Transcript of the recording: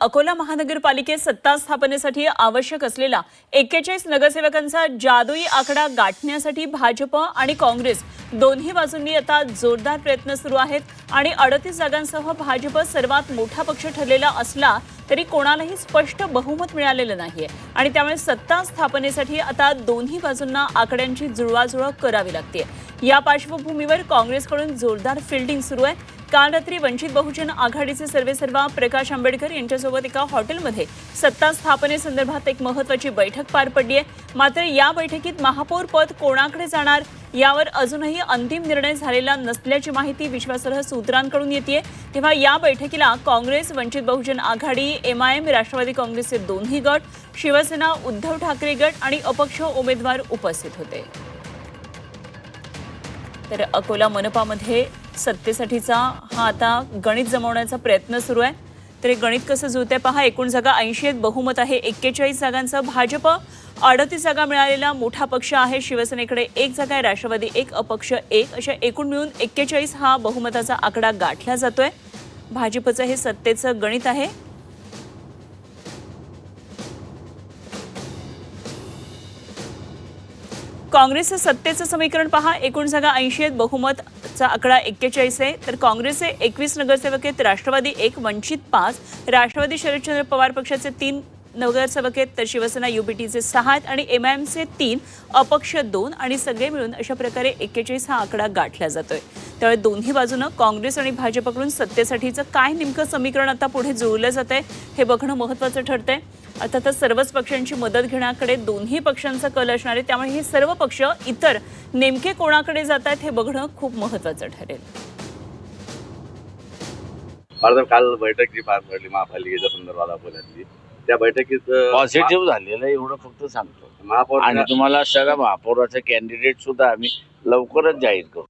अकोला महानगरपालिकेत सत्ता स्थापनेसाठी आवश्यक असलेला एक्केचाळीस नगरसेवकांचा जादुई आकडा गाठण्यासाठी भाजप आणि काँग्रेस दोन्ही बाजूंनी आता जोरदार प्रयत्न सुरू आहेत आणि अडतीस जागांसह भाजप सर्वात मोठा पक्ष ठरलेला असला तरी कोणालाही स्पष्ट बहुमत मिळालेलं नाहीये. आणि त्यामुळे सत्ता स्थापनेसाठी आता दोन्ही बाजूंना आकड्यांची जुळवाजुळव करावी लागते या पार्श्वभूमीवर काँग्रेसकडून जोरदार फिल्डिंग सुरू आहे. काल रात्री वंचित बहुजन आघाडीचे सर्वेसर्वा प्रकाश आंबेडकर यांच्यासोबत एका हॉटेलमध्ये सत्ता स्थापनेसंदर्भात एक महत्वाची बैठक पार पडली आहे. मात्र या बैठकीत महापौर पद कोणाकडे जाणार यावर अजूनही अंतिम निर्णय झालेला नसल्याची माहिती विश्वासार्ह सूत्रांकडून येते तेव्हा या बैठकीला काँग्रेस वंचित बहुजन आघाडी एमआयएम राष्ट्रवादी काँग्रेसचे दोन्ही गट शिवसेना उद्धव ठाकरे गट आणि अपक्ष उमेदवार उपस्थित होते. तर अकोला मनपामध्ये सत्तेसाठीचा हा आता गणित जमवण्याचा प्रयत्न सुरू आहे. तर हे गणित कसं जुळतंय पहा एकूण जागा ऐंशी आहेत बहुमत आहे एक्केचाळीस जागांचं. भाजप अडतीस जागा मिळालेला मोठा पक्ष आहे शिवसेनेकडे एक जागा आहे राष्ट्रवादी एक अपक्ष एक. अशा एकूण मिळून एक्केचाळीस हा बहुमताचा आकडा गाठला जातोय. भाजपचं हे सत्तेचं गणित आहे. काँग्रेसचं सत्तेचं समीकरण पहा एकूण जागा ऐंशी आहेत बहुमतचा आकडा एक्केचाळीस आहे. तर काँग्रेसचे एकवीस नगरसेवक आहेत राष्ट्रवादी एक वंचित पाच. राष्ट्रवादी शरदचंद्र पवार पक्षाचे तीन नगरसेवकेत तर शिवसेना युबीटीचे सहा आहेत आणि एमचे तीन अपक्ष दोन आणि सगळे मिळून अशा प्रकारे एक्केचाळीस हा आकडा गाठला जातोय. त्यामुळे दोन्ही बाजूनं काँग्रेस आणि भाजपकडून सत्तेसाठीचं काय नेमकं समीकरण आता पुढे जुळलं जात आहे हे बघणं महत्त्वाचं ठरतंय. अर्थातच सर्वच पक्षांची मदत घेण्याकडे दोन्ही पक्षांचा कल असणार आहे त्यामुळे हे सर्व पक्ष इतर नेमके कोणाकडे जात आहेत हे बघणं खूप महत्त्वाचं ठरेल. मला काल बैठक जी पार पडली महापालिकेच्या संदर्भात अकोल्यातली त्या बैठकीत पॉझिटिव्ह झालेलं आहे एवढं फक्त सांगतो. महापौर आणि तुम्हाला सगळ्या महापौराचे कॅन्डिडेट सुद्धा आम्ही लवकरच जाहीर करू.